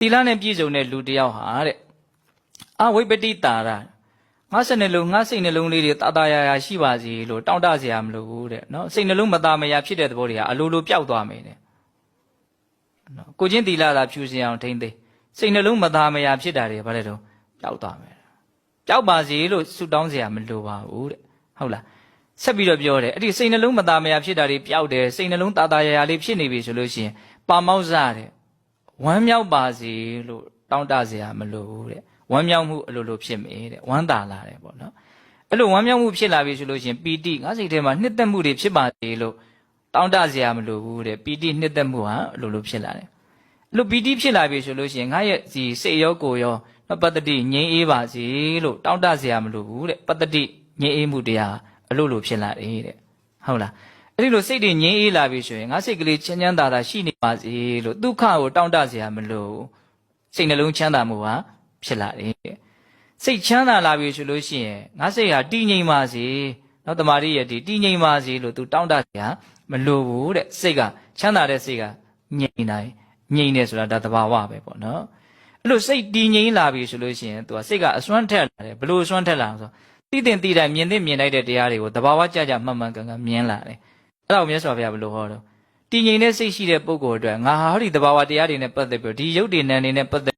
သီလနဲ့ပြည့်စုံတဲ့လူတယောက်ဟာတဲ့အဝိပတိတာရငါစနှလုံးငါစိတ်နှလုံးလေးတွေတာတာရာရာရှိပါစေလို့တောင်းတစရာမလိုဘူးတဲ့နော်စိတ်နှလုံးမတာမရာဖြစ်တဲ့သဘောတွေကအလိုလိုပျောက်သွားမယ်တဲ့နော်ကိုချင်းသီလသာဖြူစင်အောင်ထိမ့်သိစိတ်နှလုံးမတာမရာဖြစ်တာတွေဘာလဲတော့ပျောက်သွားမယ်ပျောက်ပါစေလို့ဆုတောင်းစရာမလိုပါဘူးတဲ့ဟုတ်လားဆက်ပြီးတော့ပြောတယ်အဲ့ဒီစိတ်နှလုံးမတာမရာဖြစ်တာတွေပျောက်တယ်စိတ်နှလုံးတာတာရာရာလေးဖြစ်နေပြီဆိုလို့ရှိရင်ပါမောက်စားတဲ့ ဝမ်းမြောက်ပါစေလို့တောင်းတစရာမလိုဘူးတဲ့ဝမ်းမြောက်မှုအလိုလိုဖြစ်မေတဲ့ဝမ်းသာလာတယ်ပေါ့နော်အဲ့လိုဝမ်းမြောက်မှုဖြစ်လာပြီဆိုလို့ရှင်ပီတိငါစိတ်ထဲမှာနှစ်သက်မှုတွေဖြစ်ပါစေလို့တောင်းတစရာမလိုဘူးတဲ့ပီတိနှစ်သက်မှုဟာအလိုလိုဖြစ်လာတယ်အဲ့လိုပီတိဖြစ်လာပြီဆိုလို့ရှင်ငါရဲ့ဒီစိတ်ရောကိုယ်ရောပတ္တိငြိမ်းအေးပါစေလို့တောင်းတစရာမလိုဘူးတဲ့ပတ္တိငြိမ်းအေးမှုတရားအလိုလိုဖြစ်လာတယ်တဲ့ဟုတ်လား အဲ့ဒီလိုစိတ်တွေငြင်းအေးလာပြီဆိုရင်ငါစိတ်ကလေးချမ်းချမ်းသာသာရှိနေပါစေလို့ဒုက္ခကိုတောင့်တစရာမလိုစိတ်နှလုံးချမ်းသာမှုဟာဖြစ်လာတယ်စိတ်ချမ်းသာလာပြီဆိုလို့ရှိရင်ငါစိတ်ဟာတည်ငြိမ်ပါစေနော်တမာရီရဲ့ဒီတည်ငြိမ်ပါစေလို့ तू တောင်းတစရာမလိုဘူးတဲ့စိတ်ကချမ်းသာတဲ့စိတ်ကငြိမ်နိုင်ငြိမ်နေဆိုတာဒါသဘာဝပဲပေါ့နော်အဲ့လိုစိတ်တည်ငြိမ်လာပြီဆိုလို့ရှိရင် तू ကစိတ်ကအစွမ်းထက်လာတယ်ဘလို့အစွမ်းထက်လာအောင်ဆိုသိတဲ့သိတိုင်းမြင်သိမြင်လိုက်တဲ့တရားတွေကိုသဘာဝကြကြမှန်မှန်ကန်ကန်မြင်လာတယ် အဲ့ဒါကိုမြတ်စွာဘုရားဘယ်လိုဟောတော့တည်ငြိမ်တဲ့စိတ်ရှိတဲ့ပုဂ္ဂိုလ်အတွက်ငါဟာဟောဒီသဘာဝတရားတွေနဲ့ပတ်သက်ပြီးတော့ဒီယုတ်တည်နံတွေနဲ့ပတ်သက်